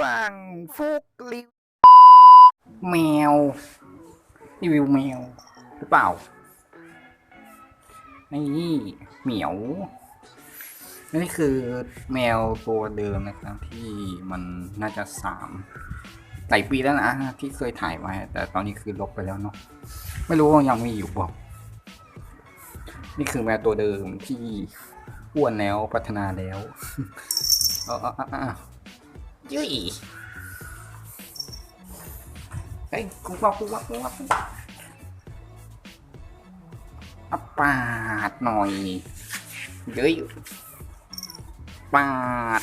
วงฟุกรีวิวแมวรีวิวแมวหรือเปล่า นี่เหมียว นี่คือแมวตัวเดิมนะครับ ที่มันน่าจะสามหลายปีแล้วนะที่เคยถ่ายไว้ แต่ตอนนี้คือลบไปแล้วเนาะไม่รู้ว่ายังมีอยู่เปล่านี่คือแมวตัวเดิมที่อ้วนแล้วพัฒนาแล้วเออ ยุ้ยเฮ้ยกูว่ากูว่ากูว่ากูว่าอะปาดหน่อยเย้ยปาด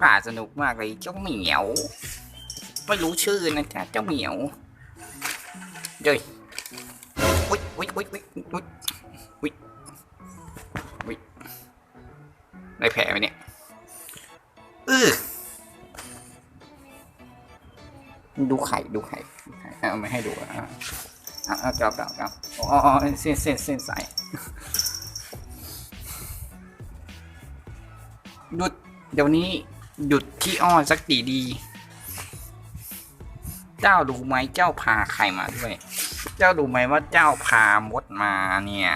ปาดสนุกมากเลยเจ้าเหมียว ไม่รู้ชื่อนะจ๊ะเจ้าเหมียวเย้ยอุ๊ยอุ๊ยอุ๊ยอุ๊ยอุ๊ยอุ๊ยอุ๊ยได้แผลไหมเนี่ย ดูไข่ดูไข่ไข่เอาไม่ให้ดูอะอะอะเก่าเก่าเก่าอ๋อเส้นเส้นเส้นสายหยุดเดี๋ยวนี้หยุดที่อ้อสักทีดี เจ้ารู้ไหมเจ้าพาใครมาด้วย เจ้ารู้ไหมว่าเจ้าพามดมาเนี่ย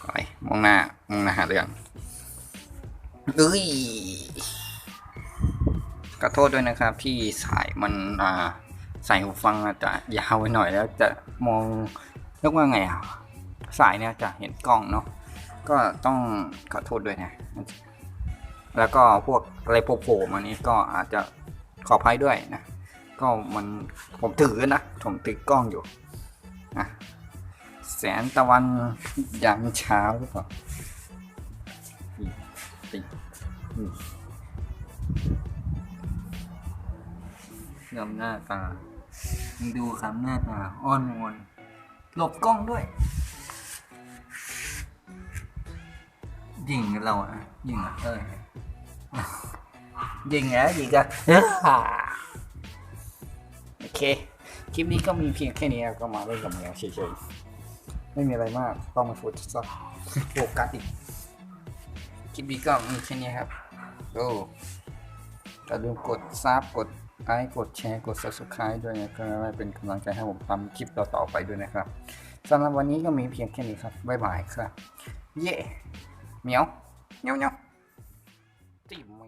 ไปมองหน้ามองหน้าหาเรื่องเอ้ย ขอโทษด้วยนะครับที่สายมันอ่าใส่หูฟังอาจจะยาวไปหน่อยแล้วจะมองเรียกว่าไงอะสายเนี่ยจะเห็นกล้องเนาะก็ต้องขอโทษด้วยนะ แล้วก็พวกอะไรโผล่มานี้ก็อาจจะขออภัยด้วยนะ ก็มันผมถือนะผมถือกล้องอยู่นะแสงตะวันยามเช้าหรือเปล่า งามหน้าตาดูคำหน้าตาอ้อนวอนหลบกล้องด้วยยิงเราอะยิงอะเออยิงอะยิงอะโอเค คลิปนี้ก็มีเพียงแค่นี้ก็มาเล่นกับแมวเฉยๆ ไม่มีอะไรมาก ต้องมาโฟกัสโฟกัสอีก คลิปนี้ก็มีแค่นี้ครับ โอ้อย่าลืมกดซับกด ไลค์กดแชร์กด subscribe ด้วยนะครับ เป็นกำลังใจให้ผมทำคลิปต่อๆไปด้วยนะครับสำหรับวันนี้ก็มีเพียงแค่นี้ครับ บ๊ายบายครับ เย่เหมียวเหมียวเหมียวจิ้ม